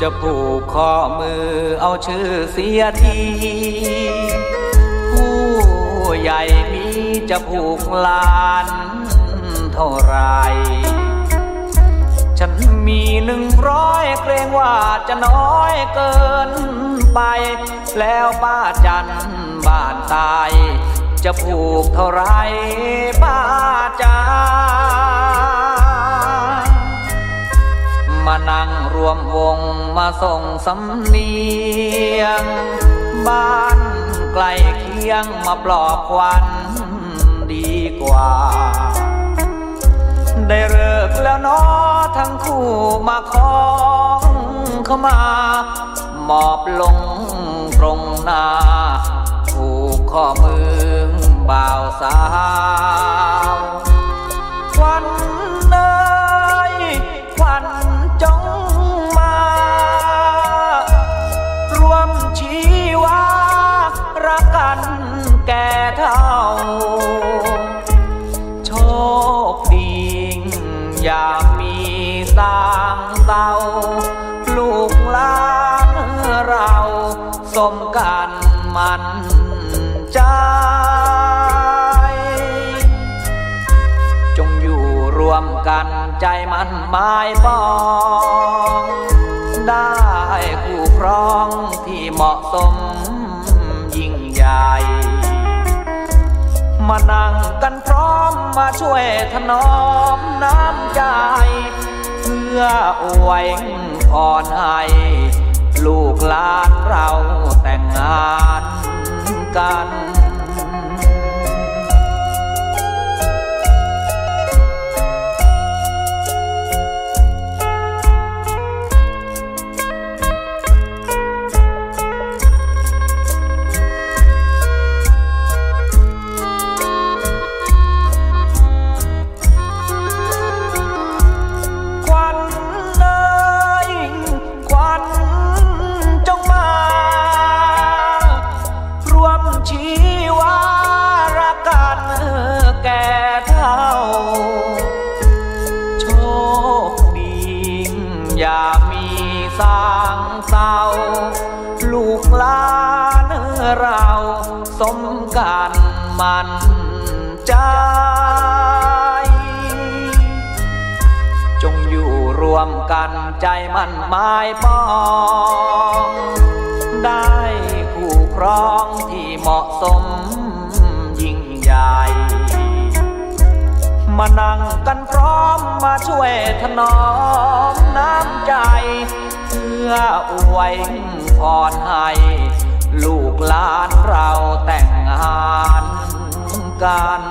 จะผูกข้อมือเอาชื่อเสียทีผู้ใหญ่มีจะผูกลานเท่าไร ฉันมีหนึ่งร้อยเกรงว่าจะน้อยเกินไป แล้วป้าจันบ้านตาย จะผูกเท่าไรป้าจ๋า มานั่งรวมวงมาส่งสำเนียง บ้านใกล้เคียงมาปลอบควันดีกว่า ได้เลิกแล้วนาะทั้งคู่มาคล้องเข้ามาหมอบลงตรงหน้า ผูกข้อมือบ่าวสาวันแก่เท่า โชคดีอย่ามีสร้างเตาลูกหลานเราสมกันมันใจจงอยู่รวมกันใจมันหมายปอง ได้คู่ครองที่เหมาะสม ใหญ่ มานั่งกันพร้อมมาช่วยถนอมน้ำใจ เพื่ออวยพรให้ลูกหลานเราแต่งงานกัน ลูกหลานเราสมกันมันใจ จงอยู่รวมกันใจมันหมายปอง ได้คู่ครองที่เหมาะสมยิ่งใหญ่มานั่งกันพร้อมมาช่วยถนอมน้ำใจ ออวยพรให้ลูกหลานเราแต่งงานกัน